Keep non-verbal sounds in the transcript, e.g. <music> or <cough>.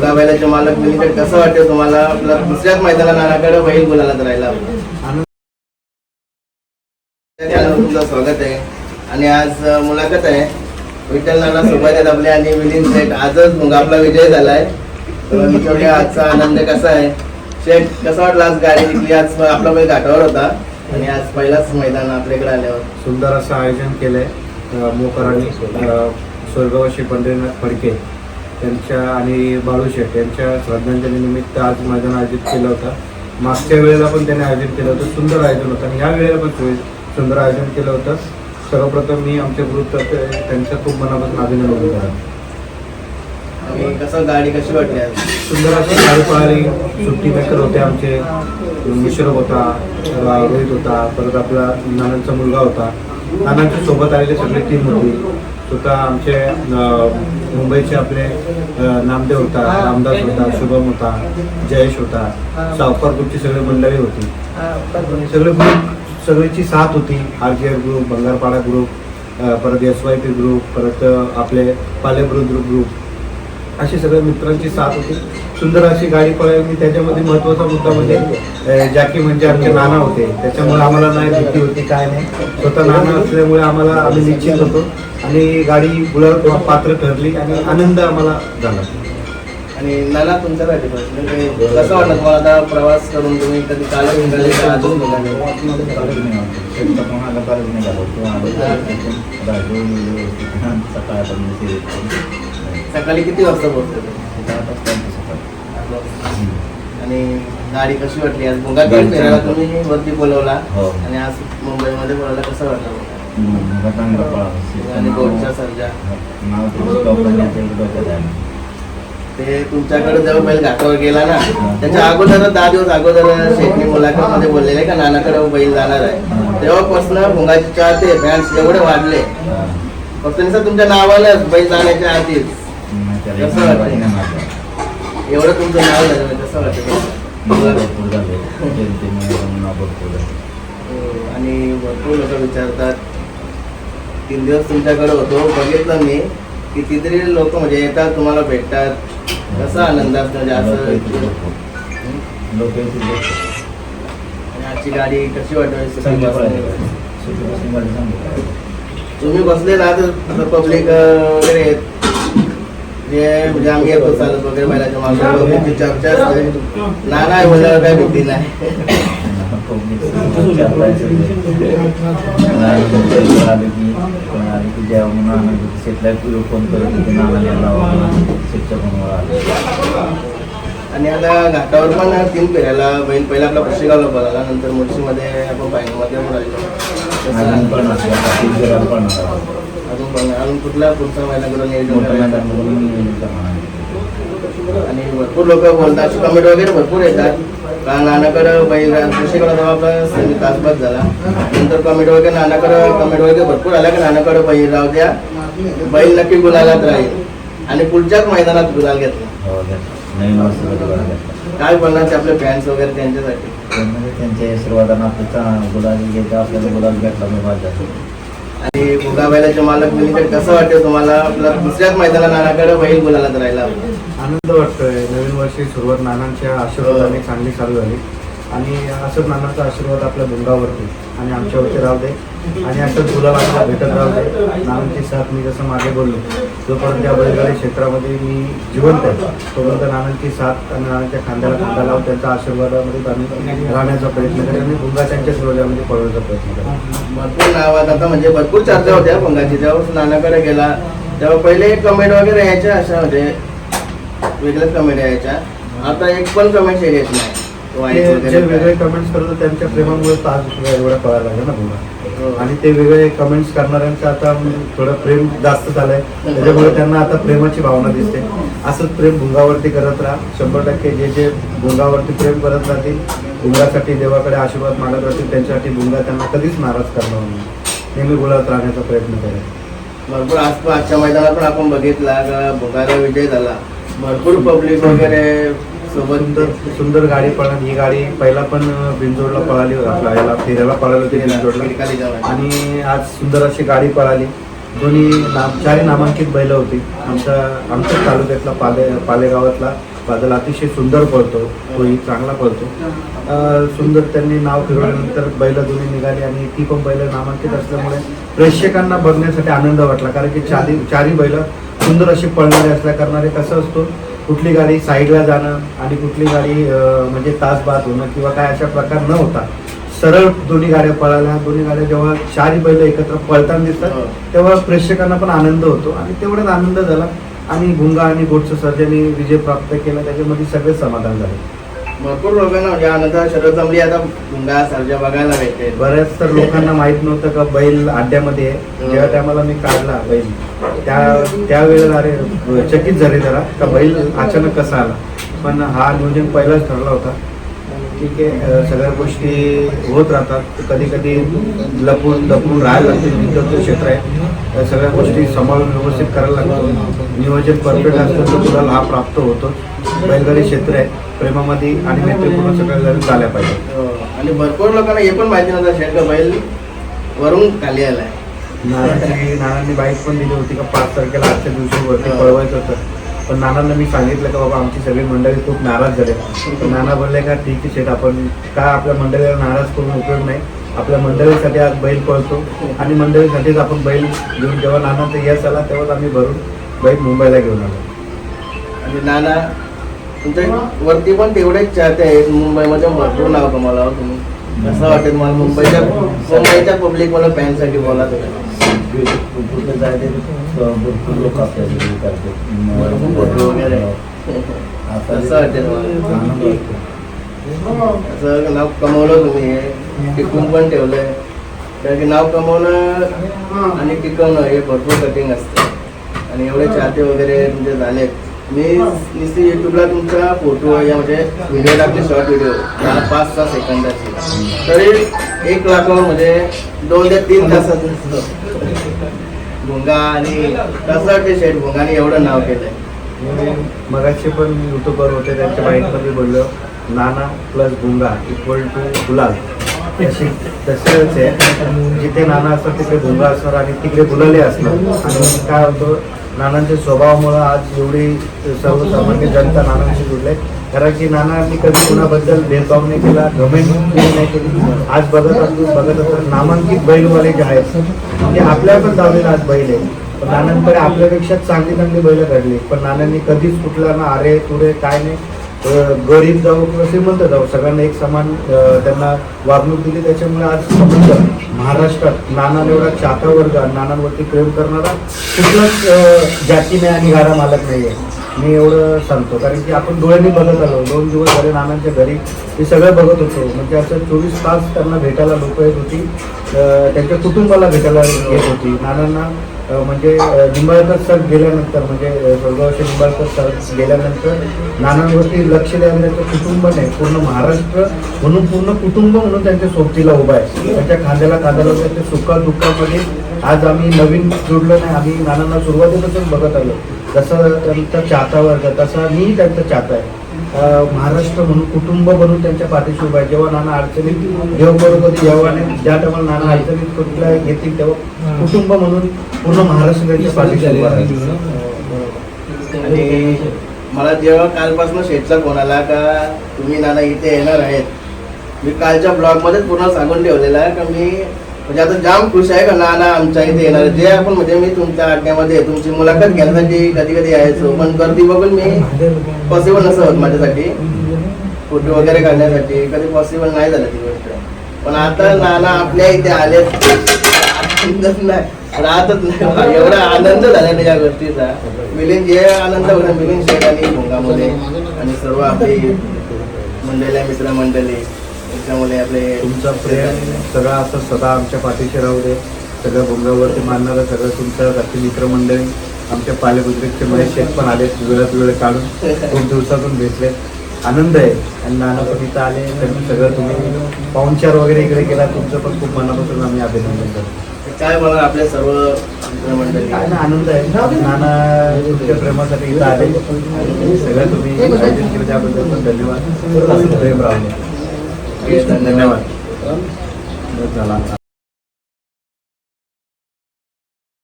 भोगा बैलाचे मालक लिमिटेड कसं वाटतं तुम्हाला? आपला दुसऱ्याच मैदाना नानाकडे बैल बोलायला राहिला. तुमचं स्वागत आहे. आणि आज मुलाखत आहे. विठ्ठल नाना सोबत आहेत आपले आणि मिलिंद शेठ. आजच मग आपला विजय झालाय. तर आजचा आनंद कसा आहे. शेठ कसा वाटला आज गाडी जिंकली आज आपला बैल घाटावर होता. आणि आज पहिलाच मैदान आपल्याकडे आल्यावर. सुंदर असं आयोजन केलंय मोकरांनी अ, पंढरीनाथ फडके. यांच्या आणि बाळू शेठ यांच्या श्रद्धांजली निमित्त आज मैदान आयोजित केलं होतं. मागच्या वेळेला पण त्यांनी आयोजन केलं होतं सुंदर आयोजन होतं. आणि या वेळेला पण सुंदर आयोजन केलं होतं. सर्वप्रथम मी आमच्या ग्रुपतर्फे त्यांच्या खूप मनापासून अभिनंदन करतो. कसं गाडी कशी वाटली सुंदर अशी गाडी पळाली. सुट्टी मेकर होते आमचे. मिश्रफ होता रोहित होता परत आपला नानांचा मुलगा होता. नानांच्या सोबत आलेले सगळे टीम होती. स्वतः आमचे मुंबईचे आपले नामदेव होता रामदास होता शुभम होता जयेश होता सावकारपूरची सगळी मंडळी होती. सगळे ग्रुप सगळ्याची साथ होती R G R group Bangarpada group परत एस वाय पी ग्रुप परत आपले पालेब्रुद्र ग्रुप अशी सगळ्या मित्रांची साथ होती. सुंदर अशी गाडी पळाली त्याच्यामध्ये महत्त्वाचा मुद्दा म्हणजे जॅकी म्हणजे आमचे नाना होते. त्याच्यामुळे आम्हाला नाही भीती होती काय नाही. स्वतः नाना असल्यामुळे आम्हाला आम्ही निश्चित होतो. आणि गाडी गुलाब पात्र ठरली आणि आनंद आम्हाला झाला. आणि नाना तुमच्यासाठी प्रश्न की कसं वाटलं तुम्हाला आता प्रवास करून तुम्ही कधी काल निघाले का अजून निघाले? सकाळी किती वाजता पोहोचले? आणि गाडी कशी वाटली? आज मुंगा गाडी फिरायला चांगली. तुम्ही वरती बोलवला हो. आणि आज मुंबईमध्ये बोलायला कसं वाटलं? ते तुमच्याकडे जेव्हा बैल घाटावर गेला ना त्याच्या अगोदर दहा दिवस अगोदर शेटणी मुलाखत मध्ये बोललेले का नानाकडे बैल जाणार आहे. तेव्हापासून भुंगाचे चाहते फॅन्स एवढे वाढले. फक्त तुमच्या नावालाच बैल जाण्याच्या आधीच. एवढं तुमचं नाव झालं कसं वाटतं हो, आणि भरपूर लोक विचारतात. तीन दिवस तुमच्याकडे होतो. बघितलं मी. कितीतरी लोक म्हणजे येतात तुम्हाला भेटतात. कसा आनंद असतो म्हणजे असं. आणि आजची गाडी कशी वाटते? तुम्ही बसले ना तर पब्लिक वगैरे? जे म्हणजे आम्ही येतो चालत वगैरे मागे. लोकांची चर्चा असते. ना नाही बोलल्यावर काय भीती नाही. <laughs> फोन करत होते नाना आणि आता घाटावर पण तीन फेऱ्याला बैल पहिला आपला पुशेगावला बोलाला नंतर मुळशीमध्ये आपण फायनलमध्ये पण अजून पण. अजून कुठला पुढचा महिन्याकडून नियोजन आणि भरपूर लोक बोलतात कमेंट वगैरे भरपूर येतात. का नानाकडं बैल पुशेगावला जेव्हा आपला तासभर झाला. नंतर कमेंट वगैरे नानाकडं कमेंट वगैरे भरपूर आल्या की नानाकडं बैल राहू द्या. बैल नक्की गुलालात राहील. आणि पुढच्याच मैदानात गुलाल घेतला. हो. काय बोलणार ते आपले फॅन्स वगैरे त्यांच्यासाठी? त्यांच्या आशीर्वादानं आपलं गुलाल घ्यायचं आपल्याला गुलाल भेटला. आणि भोगा बैलाचे मालक म्हणजे लिमिटेड कसं वाटतं तुम्हाला? आपला दुसऱ्याच मैदाना नानाकडे बैल बोलायला राहिला. आनंद वाटतोय. नवीन वर्षी सुरुवात नानांच्या आशीर्वादाने चांगली चालू झाली. आणि असंच नानांचा आशीर्वाद आपल्या भुंगावरती आणि आमच्यावरती राहू दे. आणि असंच गुलाब आपल्याला भेटत राहू दे. नानांची साथ मी जसं मागे बोललो जोपर्यंत या बैलगाडी क्षेत्रामध्ये मी जिवंत आहे तोपर्यंत नानांची साथ आणि नानांच्या खांद्याला खांदा लावून त्यांच्या आशीर्वादामध्ये आम्ही राहण्याचा प्रयत्न करेन आणि भुंगा त्यांच्या रोजामध्ये पळवण्याचा प्रयत्न करेन. भरपूर नावात आता म्हणजे भरपूर चर्चा होत्या भंगाची जेव्हा नानाकडे गेला. तेव्हा पहिले कमेंट वगैरे यायच्या अशा म्हणजे वेगळ्याच कमेंट यायच्या. आता एक पण कमेंट येत नाही. जे. वेगळे कमेंट्स करतो त्यांच्या प्रेमामुळे आज एवढा कळायला लागला ना भुंगा हो. आणि ते वेगळे कमेंट्स करणाऱ्यांचं आता थोडं प्रेम जास्त झालंय. त्याच्यामुळे त्यांना आता प्रेमाची भावना दिसते. असंच प्रेम भुंगावरती करत राहा. शंभर टक्के जे जे भुंगावरती प्रेम करत राहतील भुंगासाठी देवाकडे आशीर्वाद मागत राहतील त्यांच्यासाठी भुंगा त्यांना कधीच नाराज करणार नाही. नेहमी बोलत राहण्याचा प्रयत्न करेल भरपूर आज आजच्या मैदानात पण आपण बघितला का भोगाला विजय झाला. भरपूर पब्लिक वगैरे सोबत सुंदर गाडी पळाली ही गाडी पहिला पण बिंजोडला पळाली होती. आपल्या याला फिरायला पळाली होती बिंजोडला आणि आज सुंदर अशी गाडी पळाली. दोन्ही नाम चारही नामांकित बैल होती. आमच्या आमच्याच तालुक्यातला पाले पालेगावातला बादल अतिशय सुंदर पळतो. तोही चांगला पळतो. सुंदर त्यांनी नाव फिरवल्यानंतर बैल दोन्ही निघाली आणि ती पण बैल नामांकित असल्यामुळे प्रेक्षकांना बघण्यासाठी आनंद वाटला. कारण की चारी चारही बैल सुंदर अशी पळणारे असल्या करणारे कसं असतो. कुठली गाडी साईडला जाणं आणि कुठली गाडी म्हणजे तास बाद होणं किंवा काय अशा प्रकार न होता सरळ दोन्ही गाड्या पळाल्या. दोन्ही गाड्या जेव्हा चारही बैल एकत्र पळताना दिसतात हो. तेव्हा प्रेक्षकांना पण आनंद होतो आणि तेवढाच आनंद झाला आणि भुंगा आणि गोडचं सर्जांनी विजय प्राप्त केला. त्याच्यामध्ये सगळे समाधान झाले. भरपूर लोकांना म्हणजे आनंद शरद जमली आता भुंगा सर्जा बघायला भेटेल. बऱ्याच तर लोकांना माहीत नव्हतं का बैल अड्ड्यामध्ये आहे. जेव्हा टायमाला मी काढला बैल त्या त्यावेळेला अरे चकित झाले जरा का बैल अचानक कसा आला. पण हा नियोजन पहिलाच ठरला होता. ठीक आहे सगळ्या गोष्टी होत राहतात. कधी कधी लपून लपून राहायला लागते. विद्युत क्षेत्र आहे. त्या सगळ्या गोष्टी सांभाळून व्यवस्थित करायला लागतो. नियोजन परफेक्ट असतं तर तुला हा प्राप्त होतो बैलगाडी क्षेत्र आहे. प्रेमामध्ये आणि मैत्रीपूर्ण सगळ्या जण झाल्या पाहिजे हो. आणि भरपूर लोकांना हे पण माहिती नव्हतं शेट का बैल वरून खाली आलाय. नानाची नानांनी बाईक पण दिली होती का? पाच तारखेला आजच्या दिवशी वरती हा. पळवायचं होतं. पण नानांना मी सांगितलं का बाबा आमची सगळी मंडळी खूप नाराज झाले. तर नाना बोलले का ठीक आहे शेठ आपण काय आपल्या मंडळीला नाराज करून उपयोग नाही? आपल्या मंडळीसाठी आज बैल पळतो आणि मंडळीसाठीच आपण बैल घेऊन जेव्हा नानांचा यश आला तेव्हाच आम्ही भरून बैल मुंबईला घेऊन आलो. आणि नाना तुमच्या वरती पण तेवढेच चाहते आहेत. मुंबईमध्ये भरपूर नाव कमाला हो तुम्ही. कसं वाटेल मला मुंबईच्या मुंबईच्या पब्लिक मला फॅनसाठी बोला हो तुम्ही जायचे भरपूर लोक आपल्याला फोटो वगैरे वाटेल? असं नाव कमवलं तुम्ही. हे टिकून पण ठेवलंय. कारण की नाव कमवणं आणि टिकवणं हे भरपूर कठीण असतं. आणि एवढे चाहते वगैरे तुमचे झालेत. मी नुसती युट्यूबला तुमचा फोटो या म्हणजे व्हिडिओ टाकले शॉर्ट व्हिडिओ पाच सहा सेकंदाची तरी एक लाखावर म्हणजे दोन ते तीन तासात भुंगा आणि कसं ते शेठ? भुंगाने एवढं नाव केलंय. मगाशी पण युट्यूबर होते त्यांच्या बाईकमध्ये बोललो नाना प्लस भुंगा इक्वल टू गुलाल. तशी आहे. जिथे नाना असतात तिकडे भुंगा असणार आणि तिकडे गुलाले असणार. आणि काय होतं नानांच्या स्वभावामुळं आज एवढी सर्वसामान्य जनता नानांशी जुडले कारण की नानांनी कधी कुणाबद्दल भेदभाव नाही केला गमेंट नाही केली. आज बघत असतो बघत असतो नामांकित बैलवाले जे आहेत ते आपल्या पण दावलेला आज बैल आहे पण नानांकडे आपल्यापेक्षा चांगली चांगली बैल घडली. पण नानांनी कधीच कुठला ना अरे तुरे काय नाही. गरीब जाऊ किंवा श्रीमंत जाऊ सगळ्यांना एक समान त्यांना वागणूक दिली त्याच्यामुळे आज समजा महाराष्ट्रात नाना एवढा चाहता वर्ग नानांवरती प्रेम करणारा कुठलाच जाती नाही आणि घारा मालक नाही आहे मी एवढं सांगतो कारण की आपण डोळ्यांनी बघत आलो. दोन दिवस झाले नानांच्या घरी. हे सगळं बघत होतो. म्हणजे असं चोवीस तास त्यांना भेटायला लोक येत होती. त्यांच्या कुटुंबाला भेटायला येत होती. नानांना म्हणजे निंबाळकर सर गेल्यानंतर म्हणजे अं, स्वर्गवासी निंबाळकर सर गेल्यानंतर नानांवरती लक्ष द्यायला त्यांचं कुटुंब नाही पूर्ण महाराष्ट्र म्हणून पूर्ण कुटुंब म्हणून त्यांच्या सोबतीला उभा आहे. त्यांच्या खांद्याला खांद्याला त्यांच्या सुखा दुःखामध्ये आज आम्ही नवीन जोडलो नाही आम्ही नानांना सुरुवातीपासून बघत आलो. जसं त्यांचा चाहता वर्ग तसा मी त्यांचा चाहता आहे. महाराष्ट्र म्हणून कुटुंब म्हणून त्यांच्या पाठीशी उभा आहे. जेव्हा नाना अडचणीत देव बरोबर जेव्हा ज्या टायमाला नाना अडचणीत कुठल्या येतील तेव्हा कुटुंब म्हणून पूर्ण महाराष्ट्र त्यांच्या पाठीशी उभा आहे आणि मला जेव्हा कालपासून शेठचा फोन आला का तुम्ही नाना इथे येणार आहेत मी कालच्या ब्लॉगमध्ये पूर्ण सांगून ठेवलेला आहे का मी म्हणजे आता जाम खुश आहे का? नाना आमच्या इथे येणार जे आपण म्हणजे मी तुमच्या अड्ड्यामध्ये तुमची मुलाखत घेण्यासाठी कधी कधी यायचो पण गर्दी बघून मी पॉसिबल नसत होत माझ्यासाठी. फोटो वगैरे काढण्यासाठी. कधी पॉसिबल नाही झालं ती गोष्ट. पण आता नाना आपल्या इथे आले नाही. राहतच नाही. एवढा आनंद झाला ना या गोष्टीचा. मिलिंद जे आनंद होता. मिलिंद शेठ आणि भोंगामध्ये. आणि सर्व आपली मंडळी मित्रमंडळी. त्याच्यामुळे आपले तुमचं प्रेम सगळं असं सदा आमच्या पाठीशी राहू दे. सगळं भोंगावरती मानणारं सगळं तुमचं घरची मित्रमंडळी आमच्या पालेबुद्रिकचे महेश शेठ पण आले वेळात वेळ काढून खूप दिवसातून भेटले. आनंद आहे. आणि नाना पण इथं आले त्यांनी सगळं तुम्ही पाहुणचार वगैरे इकडे केला तुमचं पण खूप मनापासून आम्ही अभिनंदन करतो. काय मला आपले सर्व मित्रमंडळी. आनंद आहे. नाना तुमच्या प्रेमासाठी इथं आले. सगळं तुम्ही आयोजन केलं त्याबद्दल पण धन्यवाद. असं प्रेम राहू दे. धन्यवाद. झाला